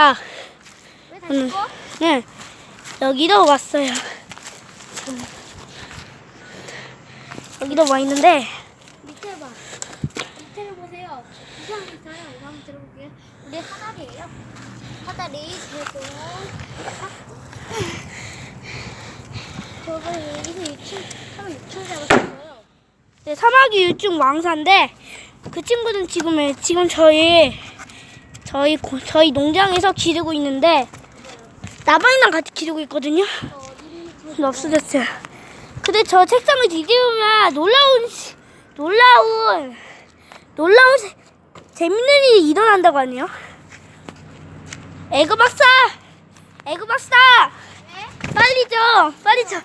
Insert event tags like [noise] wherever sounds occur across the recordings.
왔습니다. 왜 음. 다시 꺼? 네, 여기도 왔어요. 여기도 와 있는데 밑에 봐. 밑에를 보세요. 이상 있어요. 이거 한번 들어볼게요. 우리 하나리예요. 하나리 그래도 저거 여기서 유충 처음 유충 잡았어요. 네, 사마귀 유충 왕사인데 그 친구는 지금 지금 저희 저희 고- 저희 농장에서 기르고 있는데 나방이랑 같이 기르고 있거든요. 근데 없어졌어요. 근데 저 책상을 뒤집으면 놀라운 시- 놀라운 놀라운 세- 재밌는 일이 일어난다고 하네요. 에그 박사, 에그 박사, 왜? 빨리 좀 빨리 저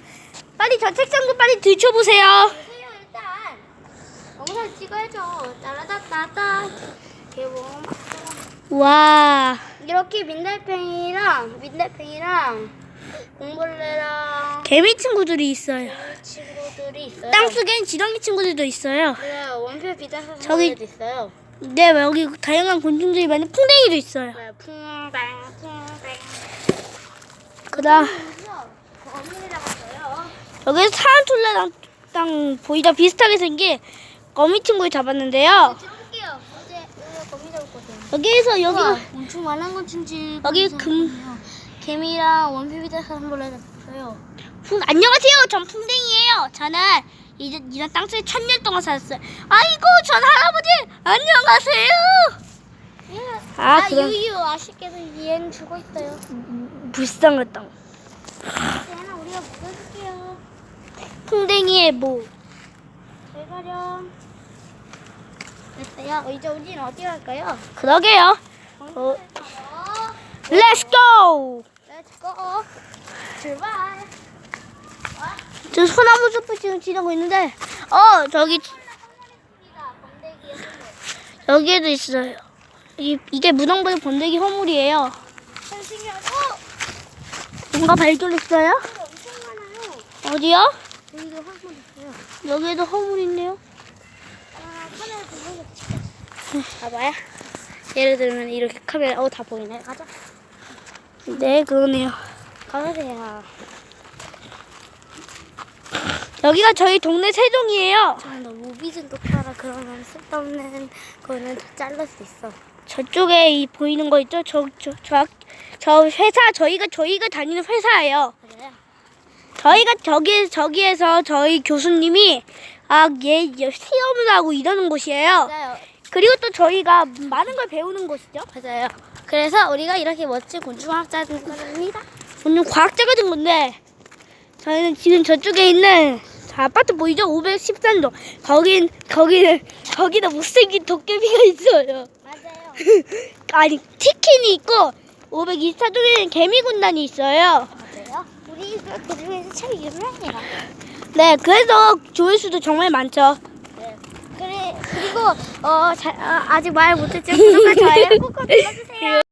빨리 저 책상 좀 빨리 뒤쳐보세요. 보세요 일단. 영상 찍어야죠. 따라다따따. 개봉. 와, 이렇게 민달팽이랑 민달팽이랑 공벌레랑 개미 친구들이 있어요. 친구들이 있어요. 땅속엔 지렁이 친구들도 있어요. 네, 원표 비자사 저기- 저기 있어요. 네, 여기 다양한 곤충들이 많은 풍뎅이도 있어요. 네, 풍뱅 풍뱅. 그다음 잡았어요. 타란툴라랑 땅 보이다 비슷하게 생긴 거미 친구를 잡았는데요. 찍어볼게요. 어제 여기 거미 잡았거든요. 여기에서 여기가 엄청 많은 건충지. 여기 금- 개미랑 원표 비자사 한 벌레 잡았어요. 풍, 안녕하세요. 전 풍뎅이에요. 저는 이제 이런 땅속에 천년 동안 살았어요. 아이고, 전 할아버지 안녕하세요. 아, 아, 그럼- 유유 아쉽게도 얘는 죽어 있어요. 불쌍한 땅. 얘는 우리가 먹어줄게요. 풍뎅이의 모. 잘 가렴. 됐어요. 어, 이제 우리는 어디 갈까요? 그러게요. 어, 렛츠 고. Let's go. 출발. 저 소나무 숲을 지금 지나고 있는데, 어 저기 여기에도 있어요. 이, 이게 무덤보의 번데기 허물이에요. 뭔가 발견했어요? 엄청 많아요. 어디요? 여기도 화분 있어요. 여기에도 허물 있네요. 아, 봐봐요. 예를 들면 이렇게 카메라, 어, 다 보이네. 가자. 네, 그러네요. 가세요. 여기가 저희 동네 세종이에요. 저는 너 무비 좀 똑바라 그러면 쓸데없는 거는 다 잘릴 수 있어. 저쪽에 이 보이는 거 있죠? 저, 저, 저, 학- 저 회사, 저희가, 저희가 다니는 회사예요. 맞아요. 저희가 저기, 저기에서 저희 교수님이, 아, 얘, 얘 시험을 하고 이러는 곳이에요. 맞아요. 그리고 또 저희가 많은 걸 배우는 곳이죠. 맞아요. 그래서 우리가 이렇게 멋진 곤충학자입니다. 오늘 과학자가 된 건데, 저희는 지금 저쪽에 있는 저 아파트 보이죠? 513동. 거긴, 거기는, 거기다 못생긴 도깨비가 있어요. 맞아요. [laughs] 아니, 치킨이 있고, 524동에는 개미군단이 있어요. 맞아요. 우리 그 중에서 제일 유명해요. 네, 그래서 조회수도 정말 많죠. 그리고 어, 자, 어 아직 말 못했지만 구독과 좋아요 꾹꾹 눌러주세요. [laughs]